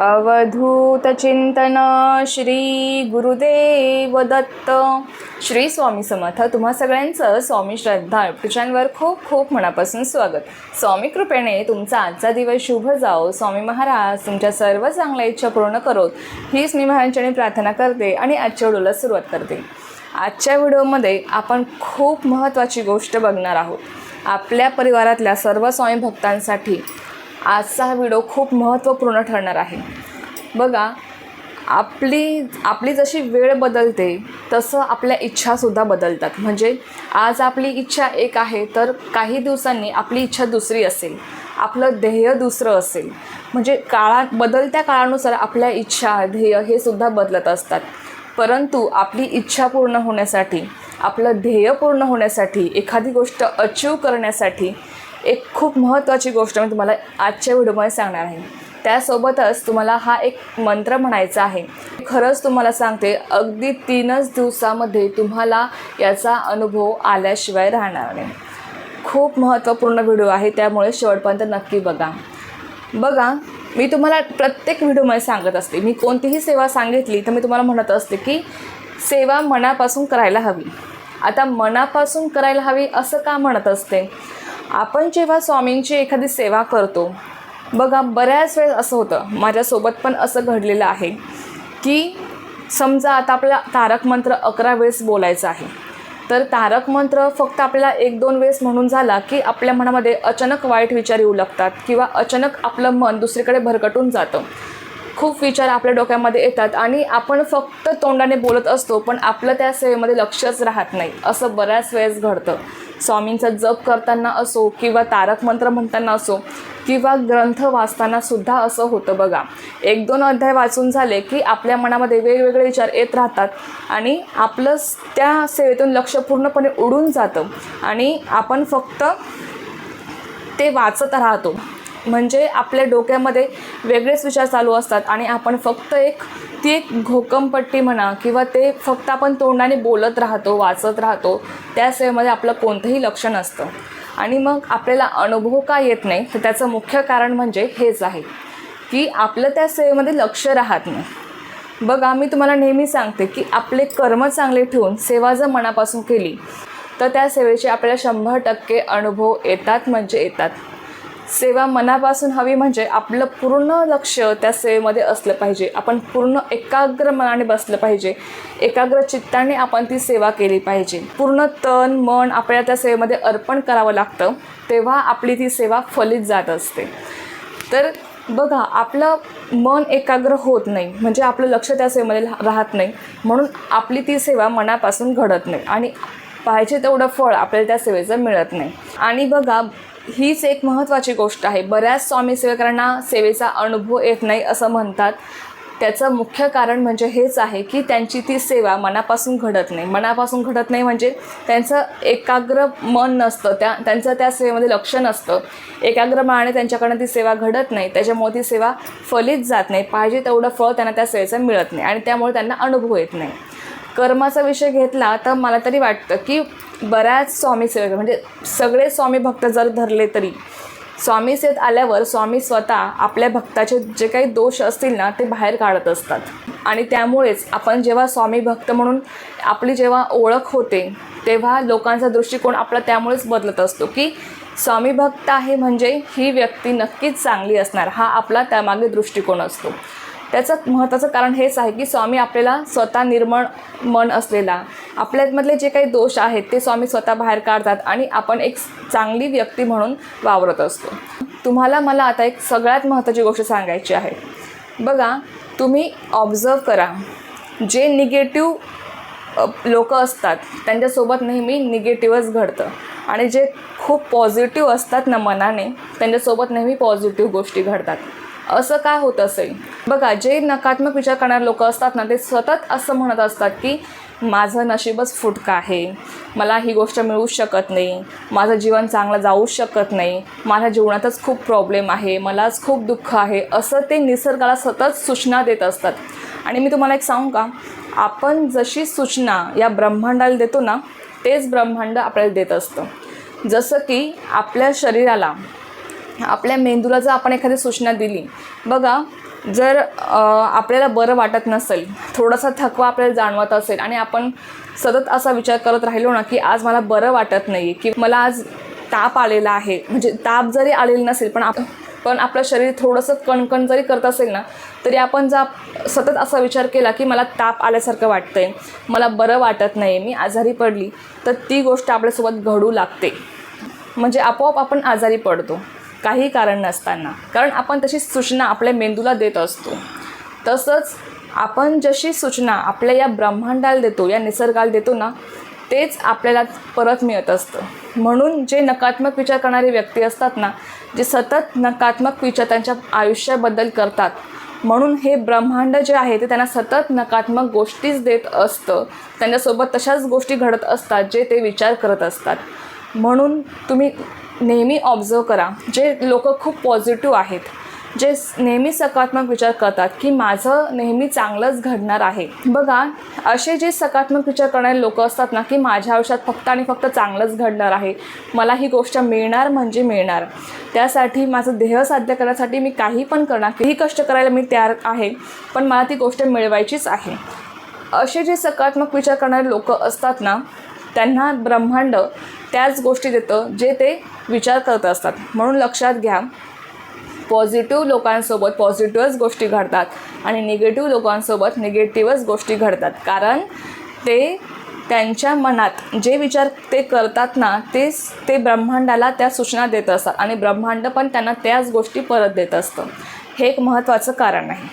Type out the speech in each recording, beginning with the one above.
अवधूतचिंतन श्री गुरुदेव दत्त श्री स्वामी समर्थ. तुम्हा सगळ्यांचं स्वामी श्रद्धा तुझ्यांवर खूप खूप मनापासून स्वागत. स्वामी कृपेने तुमचा आजचा दिवस शुभ जाओ स्वामी महाराज तुमच्या सर्व चांगल्या इच्छा पूर्ण करोत हीच मी महाराजांनी प्रार्थना करते आणि आजच्या व्हिडिओला सुरुवात करते. आजच्या व्हिडिओमध्ये आपण खूप महत्त्वाची गोष्ट बघणार आहोत. आपल्या परिवारातल्या सर्व स्वामी भक्तांसाठी आजचा हा व्हिडिओ खूप महत्त्वपूर्ण ठरणार आहे. बघा आपली आपली जशी वेळ बदलते तसं आपल्या इच्छासुद्धा बदलतात. म्हणजे आज आपली इच्छा एक आहे तर काही दिवसांनी आपली इच्छा दुसरी असेल. आपलं ध्येय दुसरं असेल. म्हणजे काळात बदलत्या काळानुसार आपल्या इच्छा ध्येय हे सुद्धा बदलत असतात. परंतु आपली इच्छा पूर्ण होण्यासाठी आपलं ध्येय पूर्ण होण्यासाठी एखादी गोष्ट अचीव करण्यासाठी एक खूप महत्त्वाची गोष्ट मी तुम्हाला आजच्या व्हिडिओमध्ये सांगणार आहे. त्यासोबतच तुम्हाला हा एक मंत्र म्हणायचा आहे. खरंच तुम्हाला सांगते अगदी तीनच दिवसामध्ये तुम्हाला याचा अनुभव आल्याशिवाय राहणार नाही. खूप महत्त्वपूर्ण व्हिडिओ आहे त्यामुळे शेवटपर्यंत नक्की बघा. बघा मी तुम्हाला प्रत्येक व्हिडिओमध्ये सांगत असते मी कोणतीही सेवा सांगितली तर मी तुम्हाला म्हणत असते की सेवा मनापासून करायला हवी. आता मनापासून करायला हवी असं का म्हणत असते? आपण जेव्हा स्वामींची एखादी सेवा करतो बघा बऱ्याच वेळेस असं होतं माझ्यासोबत पण असं घडलेलं आहे की समजा आता आपला तारक मंत्र अकरा वेळेस बोलायचं आहे तर तारक मंत्र फक्त आपल्याला एक दोन वेळेस म्हणून झाला की आपल्या मनामध्ये अचानक वाईट विचार येऊ लागतात किंवा अचानक आपलं मन दुसरीकडे भरकटून जातं. खूप विचार आपल्या डोक्यामध्ये येतात आणि आपण फक्त तोंडाने बोलत असतो पण आपलं त्या सेवेमध्ये लक्षच राहत नाही असं बऱ्याच वेळेस घडतं. स्वामींचा जप करताना असो किंवा तारक मंत्र म्हणताना असो किंवा ग्रंथ वाचताना सुद्धा असं होतं बघा. एक दोन अध्याय वाचून झाले की आपल्या मनामध्ये वेगवेगळे विचार येत राहतात आणि आपलं त्या सेवेतून लक्ष पूर्णपणे उडून जातं आणि आपण फक्त ते वाचत राहतो. म्हणजे आपल्या डोक्यामध्ये वेगळेच विचार चालू असतात आणि आपण फक्त एक ती एक घोकमपट्टी म्हणा किंवा ते फक्त आपण तोंडाने बोलत राहतो वाचत राहतो त्या सेवेमध्ये आपलं कोणतंही लक्ष नसतं. आणि मग आपल्याला अनुभव का येत नाही तर त्याचं मुख्य कारण म्हणजे हेच आहे की आपलं त्या सेवेमध्ये लक्ष राहत नाही. बघा मी तुम्हाला नेहमी सांगते की आपले कर्म चांगले ठेवून सेवा जर मनापासून केली तर त्या सेवेचे आपल्याला शंभर टक्के अनुभव येतात म्हणजे येतात. सेवा मनापासून हवी म्हणजे आपलं पूर्ण लक्ष त्या सेवेमध्ये असलं पाहिजे. आपण पूर्ण एकाग्र मनाने बसलं पाहिजे. एकाग्र चित्ताने आपण ती सेवा केली पाहिजे. पूर्ण तन मन आपल्याला त्या सेवेमध्ये अर्पण करावं लागतं तेव्हा आपली ती सेवा फलित जात असते. तर बघा आपलं मन एकाग्र होत नाही म्हणजे आपलं लक्ष त्या सेवेमध्ये राहत नाही. म्हणून आपली ती सेवा मनापासून घडत नाही. आणि पाहिजे तेवढं फळ आपल्याला त्या सेवेचं मिळत नाही. आणि बघा हीच एक महत्त्वाची गोष्ट आहे. बऱ्याच स्वामी सेवकांना सेवेचा अनुभव येत नाही असं म्हणतात. त्याचं मुख्य कारण म्हणजे हेच आहे की त्यांची ती सेवा मनापासून घडत नाही. मनापासून घडत नाही म्हणजे त्यांचं एकाग्र मन नसतं. त्या त्यांचं त्या सेवेमध्ये लक्ष नसतं. एकाग्र मनाने त्यांच्याकडनं ती सेवा घडत नाही. त्याच्यामुळे ती सेवा फलित जात नाही. पाहिजे तेवढं फळ त्यांना त्या सेवेचं मिळत नाही आणि त्यामुळे त्यांना अनुभव येत नाही. कर्माचा विषय घेतला तर मला तरी वाटतं की बऱ्याच स्वामी सेवक म्हणजे सगळे स्वामी भक्त जर धरले तरी स्वामी सेवेत आल्यावर स्वामी स्वतः आपल्या भक्ताचे जे काही दोष असतील ना ते बाहेर काढत असतात. आणि त्यामुळेच आपण जेव्हा स्वामी भक्त म्हणून आपली जेव्हा ओळख होते तेव्हा लोकांचा दृष्टिकोन आपला त्यामुळेच बदलत असतो की स्वामी भक्त आहे म्हणजे ही व्यक्ती नक्कीच चांगली असणार हा आपला त्यामागे दृष्टिकोन असतो. त्याचं महत्त्वाचं कारण हेच आहे की स्वामी आपल्याला स्वतः निर्मळ मन असलेला आपल्यामधले जे काही दोष आहेत ते स्वामी स्वतः बाहेर काढतात आणि आपण एक चांगली व्यक्ती म्हणून वावरत असतो. तुम्हाला मला आता एक सगळ्यात महत्त्वाची गोष्ट सांगायची आहे. बघा तुम्ही ऑब्झर्व करा. जे निगेटिव्ह लोक असतात त्यांच्यासोबत नेहमी निगेटिव्हच घडतं. आणि जे खूप पॉझिटिव्ह असतात ना मनाने त्यांच्यासोबत नेहमी पॉझिटिव्ह गोष्टी घडतात. असं काय होत असेल? बघा जे नकारात्मक विचार करणारे लोक असतात ना ते सतत असं म्हणत असतात की माझं नशीबच फुटकं आहे. मला ही गोष्ट मिळूच शकत नाही. माझं जीवन चांगलं जाऊच शकत नाही. माझ्या जीवनातच खूप प्रॉब्लेम आहे. मलाच खूप दुःख आहे. असं ते निसर्गाला सतत सूचना देत असतात. आणि मी तुम्हाला एक सांगू का? आपण जशी सूचना या ब्रह्मांडाला देतो ना तेच ब्रह्मांड आपल्याला देत असतं. जसं की आपल्या शरीराला आपल्या मेंदूला जर आपण एखादी सूचना दिली बघा जर आपल्याला बरं वाटत नसेल थोडासा थकवा आपल्याला जाणवत असेल आणि आपण सतत असा विचार करत राहिलो ना की आज मला बरं वाटत नाही की मला आज ताप आलेला आहे म्हणजे ताप जरी आलेला नसेल पण आप पण आपलं शरीर थोडंसं कणकण जरी करत असेल ना तरी आपण जा सतत असा विचार केला की मला ताप आल्यासारखं वाटतं आहे मला बरं वाटत नाही मी आजारी पडली तर ती गोष्ट आपल्यासोबत घडू लागते. म्हणजे आपोआप आपण आजारी पडतो. काही कारण नसताना. कारण आपण तशी सूचना आपल्या मेंदूला देत असतो. तसंच आपण जशी सूचना आपल्या या ब्रह्मांडाला देतो या निसर्गाला देतो ना तेच आपल्याला परत मिळत असतं. म्हणून जे नकारात्मक विचार करणारे व्यक्ती असतात ना जे सतत नकारात्मक विचार त्यांच्या आयुष्याबद्दल करतात म्हणून हे ब्रह्मांड जे आहे ते त्यांना सतत नकारात्मक गोष्टीच देत असतं. त्यांच्यासोबत तशाच गोष्टी घडत असतात जे ते विचार करत असतात. म्हणून तुम्ही नेहमी ऑब्झर्व करा. जे लोक खूप पॉझिटिव्ह आहेत जे नेहमी सकारात्मक विचार करतात की माझं नेहमी चांगलंच घडणार आहे. बघा असे जे सकारात्मक विचार करणारे लोक असतात ना की माझ्या आयुष्यात फक्त आणि फक्त चांगलंच घडणार आहे मला ही गोष्ट मिळणार म्हणजे मिळणार. त्यासाठी माझं ध्येय साध्य करण्यासाठी मी काही पण करणार किती कष्ट करायला मी तयार आहे पण मला ती गोष्ट मिळवायचीच आहे. असे जे सकारात्मक विचार करणारे लोक असतात ना त्यांना ब्रह्मांड त्याच गोष्टी देतं जे ते विचार करत असतात. म्हणून लक्षात घ्या पॉझिटिव्ह लोकांसोबत पॉझिटिव्हच गोष्टी घडतात आणि निगेटिव्ह लोकांसोबत निगेटिव्हच गोष्टी घडतात. कारण ते त्यांच्या मनात जे विचार ते करतात ना तेच ते ब्रह्मांडाला त्या सूचना देत असतात आणि ब्रह्मांड पण त्यांना त्याच गोष्टी परत देत असतं. हे एक महत्त्वाचं कारण आहे.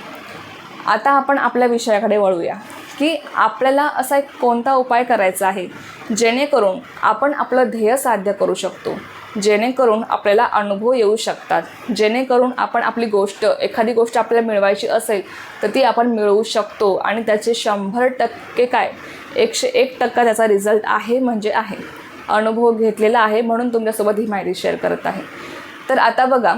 आता आपण आपल्या विषयाकडे वळूया. की आपल्याला असा एक कोणता उपाय करायचा आहे जेणेकरून आपण आपलं ध्येय साध्य करू शकतो जेणेकरून आपल्याला अनुभव येऊ शकतात जेणेकरून आपण आपली गोष्ट एखादी गोष्ट आपल्याला मिळवायची असेल तर ती आपण मिळवू शकतो. आणि त्याचे शंभर टक्के काय? एकशे एक टक्का त्याचा रिझल्ट आहे म्हणजे आहे. अनुभव घेतलेला आहे म्हणून तुमच्यासोबत ही माहिती शेअर करत आहे. तर आता बघा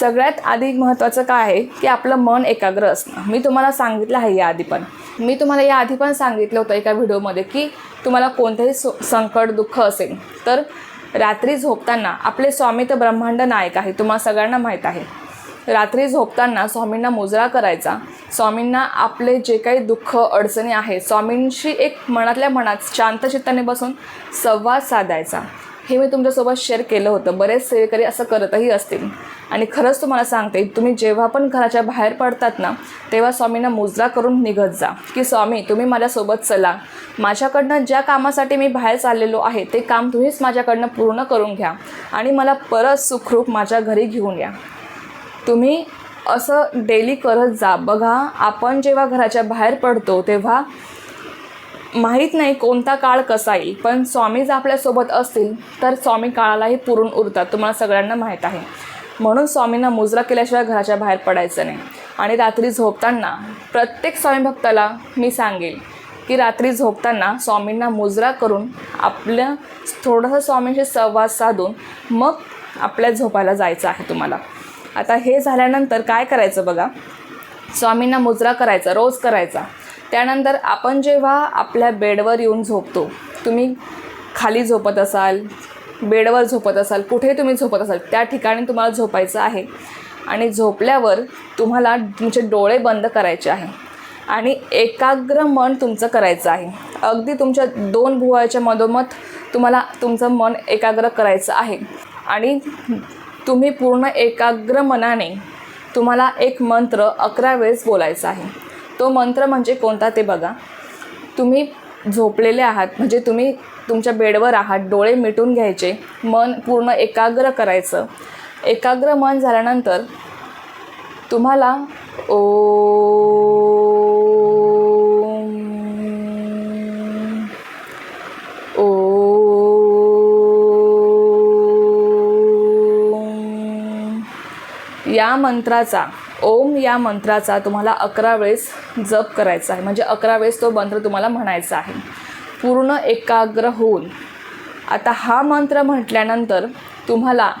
सगळ्यात आधी महत्त्वाचं काय आहे की आपलं मन एकाग्र असणं. मी तुम्हाला सांगितलं आहे याआधी पण. मी तुम्हाला याआधी पण सांगितलं होतं एका व्हिडिओमध्ये की तुम्हाला कोणतंही सो संकट दुःख असेल तर रात्री झोपताना आपले स्वामी तर ब्रह्मांड नायक आहे तुम्हाला सगळ्यांना माहीत आहे. रात्री झोपताना स्वामींना मुजरा करायचा. स्वामींना आपले जे काही दुःख अडचणी आहेत स्वामींशी एक मनातल्या मनात शांत चित्ताने बसून संवाद साधायचा. हे मी तुमच्यासोबत शेअर केलं होतं. बरेच सेवेकरी असं करतही असतील. आणि खरंच तुम्हाला सांगते तुम्ही जेव्हा पण घराच्या बाहेर पडतात ना तेव्हा स्वामींना मुजरा करून निघत जा. की स्वामी तुम्ही माझ्यासोबत चला. माझ्याकडनं ज्या कामासाठी मी बाहेर चाललेलो आहे ते काम तुम्हीच माझ्याकडनं पूर्ण करून घ्या. आणि मला परत सुखरूप माझ्या घरी घेऊन या. तुम्ही असं डेली करत जा. बघा आपण जेव्हा घराच्या बाहेर पडतो तेव्हा माहीत नाही कोणता काळ कसा येईल पण स्वामी जर आपल्यासोबत असतील तर स्वामी काळालाही पुरून उरतात तुम्हाला सगळ्यांना माहीत आहे. म्हणून स्वामींना मुजरा केल्याशिवाय घराच्या बाहेर पडायचं नाही. आणि रात्री झोपताना प्रत्येक स्वामी भक्ताला मी सांगेल की रात्री झोपताना स्वामींना मुजरा करून आपल्या थोडंसं स्वामींशी संवाद साधून मग आपल्या झोपायला जायचं आहे तुम्हाला. आता हे झाल्यानंतर काय करायचं बघा? स्वामींना मुजरा करायचा रोज करायचा. त्यानंतर आपण जेव्हा आपल्या बेडवर येऊन झोपतो तुम्ही खाली झोपत असाल बेडवर झोपत असाल कुठे तुम्ही झोपत असाल त्या ठिकाणी तुम्हाला झोपायचं आहे. आणि झोपल्यावर तुम्हाला तुमचे डोळे बंद करायचे आहे. आणि एकाग्र मन तुमचं करायचं आहे. अगदी तुमच्या दोन भुवयाच्या मधोमध तुम्हाला तुमचं मन एकाग्र करायचं आहे. आणि तुम्ही पूर्ण एकाग्र मनाने तुम्हाला एक मंत्र अकरा वेळेस बोलायचा आहे. तो मंत्र म्हणजे कोणता ते बघा तुम्ही झोपलेले आहात म्हणजे तुम्ही तुमच्या बेडवर आहात डोळे मिटून घ्यायचे मन पूर्ण एकाग्र करायचं एकाग्र मन झाल्यानंतर तुम्हाला ओ या मंत्राचा ओम या मंत्राचा तुम्हाला अकरा वेळेस जप करायचा आहे. म्हणजे अकरा वेळेस तो मंत्र तुम्हाला म्हणायचा आहे. पूर्ण एकाग्र होऊन. आता हा मंत्र म्हटल्यानंतर तुम्हाला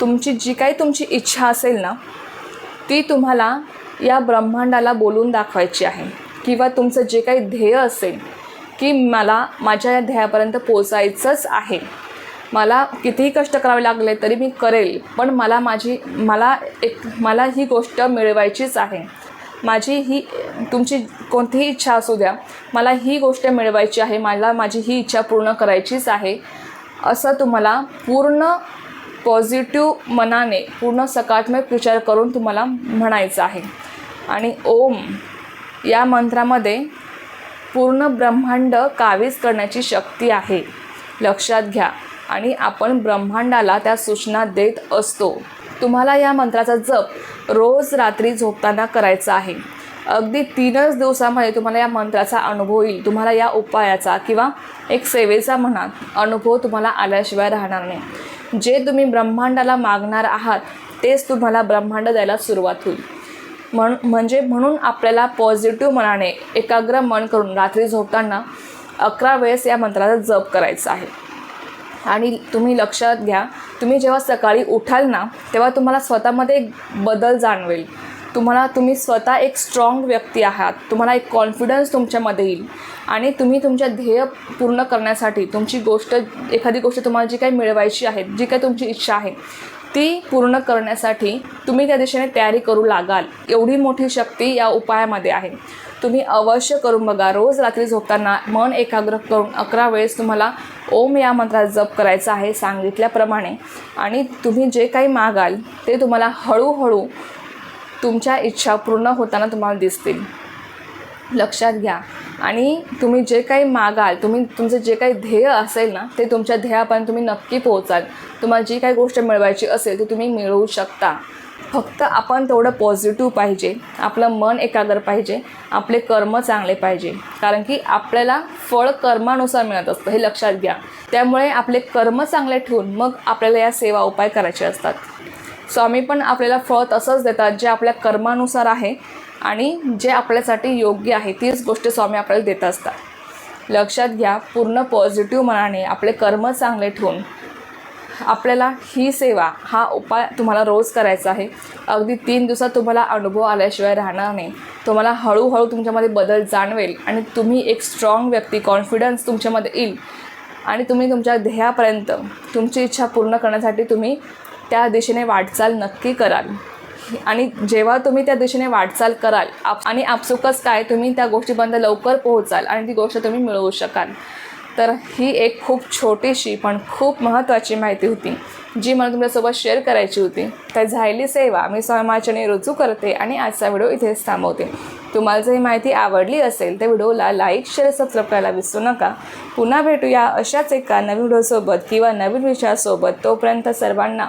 तुमची जी काही तुमची इच्छा असेल ना ती तुम्हाला या ब्रह्मांडाला बोलून दाखवायची आहे. किंवा तुमचं जे काही ध्येय असेल की मला माझ्या या ध्येयापर्यंत पोचायचंच आहे. मला कितीही कष्ट करावे लागले तरी मी करेल पण मला माझी मला एक मला ही गोष्ट मिळवायचीच आहे. माझी ही तुमची कोणतीही इच्छा असू द्या मला ही गोष्ट मिळवायची आहे मला माझी ही इच्छा पूर्ण करायचीच आहे असं तुम्हाला पूर्ण पॉझिटिव्ह मनाने पूर्ण सकारात्मक विचार करून तुम्हाला म्हणायचं आहे. आणि ओम या मंत्रामध्ये पूर्ण ब्रह्मांड कावीज करण्याची शक्ती आहे. लक्षात घ्या. आणि आपण ब्रह्मांडाला त्या सूचना देत असतो. तुम्हाला या मंत्राचा जप रोज रात्री झोपताना करायचा आहे. अगदी तीनच दिवसामध्ये तुम्हाला या मंत्राचा अनुभव येईल. तुम्हाला या उपायाचा किंवा एक सेवेचा म्हणा अनुभव तुम्हाला आल्याशिवाय राहणार नाही. जे तुम्ही ब्रह्मांडाला मागणार आहात तेच तुम्हाला ब्रह्मांड द्यायला सुरुवात होईल. म्हण म्हणजे म्हणून आपल्याला पॉझिटिव्ह मनाने एकाग्र मन करून रात्री झोपताना अकरा वेळेस या मंत्राचा जप करायचा आहे. आणि तुम्ही लक्षात घ्या तुम्ही जेव्हा सकाळी उठाल ना तेव्हा तुम्हाला स्वतःमध्ये एक बदल जाणवेल. तुम्हाला तुम्ही स्वतः एक स्ट्रॉंग व्यक्ती आहात. तुम्हाला एक कॉन्फिडन्स तुमच्यामध्ये येईल. आणि तुम्ही तुमच्या ध्येय पूर्ण करण्यासाठी तुमची गोष्ट एखादी गोष्ट तुम्हाला जी काही मिळवायची आहे जी काही तुमची इच्छा आहे ती पूर्ण करण्यासाठी तुम्ही त्या दिशेने तयारी करू लागाल. एवढी मोठी शक्ती या उपायामध्ये आहे. तुम्ही अवश्य करून बघा. रोज रात्री झोपताना मन एकाग्र करून अकरा वेळेस तुम्हाला ओम या मंत्रात जप करायचा आहे सांगितल्याप्रमाणे. आणि तुम्ही जे काही मागाल ते तुम्हाला हळूहळू तुमच्या इच्छा पूर्ण होताना तुम्हाला दिसतील. लक्षात घ्या. आणि तुम्ही जे काही मागाल तुम्ही तुमचं जे काही ध्येय असेल ना ते तुमच्या ध्येयापर्यंत तुम्ही नक्की पोहोचाल. तुम्हाला जी काही गोष्ट मिळवायची असेल ती तुम्ही मिळवू शकता. फक्त आपण तेवढं पॉझिटिव्ह पाहिजे. आपलं मन एकाग्र पाहिजे. आपले कर्म चांगले पाहिजे. कारण की आपल्याला फळ कर्मानुसार मिळत असतं हे लक्षात घ्या. त्यामुळे आपले कर्म चांगले ठेवून मग आपल्याला या सेवा उपाय करायचे असतात. स्वामी पण आपल्याला फळ तसंच देतात जे आपल्या कर्मानुसार आहे. आणि जे आपल्यासाठी योग्य आहे तीच गोष्ट स्वामी आपल्याला देत असतात. लक्षात घ्या पूर्ण पॉझिटिव्ह मनाने आपले कर्म चांगले ठेवून आपल्याला ही सेवा हा उपाय तुम्हाला रोज करायचा आहे. अगदी तीन दिवसात तुम्हाला अनुभव आल्याशिवाय राहणार नाही. तुम्हाला हळूहळू तुमच्यामध्ये बदल जाणवेल आणि तुम्ही एक स्ट्रॉंग व्यक्ती कॉन्फिडन्स तुमच्यामध्ये येईल. आणि तुम्ही तुमच्या ध्येयापर्यंत तुमची इच्छा पूर्ण करण्यासाठी तुम्ही त्या दिशेने वाटचाल नक्की कराल. आणि जेव्हा तुम्ही त्या दिशेने वाटचाल कराल आप आणि आपसुकच काय तुम्ही त्या गोष्टीपर्यंत लवकर पोहोचाल आणि ती गोष्ट तुम्ही मिळवू शकाल. तर ही एक खूप छोटीशी पण खूप महत्त्वाची माहिती होती जी मला तुमच्यासोबत शेअर करायची होती. तर झायली सेवा मी स्वयंमाचने रुजू करते आणि आजचा व्हिडिओ इथेच थांबवते. तुम्हाला जर ही माहिती आवडली असेल तर व्हिडिओला लाईक शेअर सबस्क्राईब करायला विसरू नका. पुन्हा भेटूया अशाच एका नवीन व्हिडिओसोबत किंवा नवीन विषयासोबत तोपर्यंत सर्वांना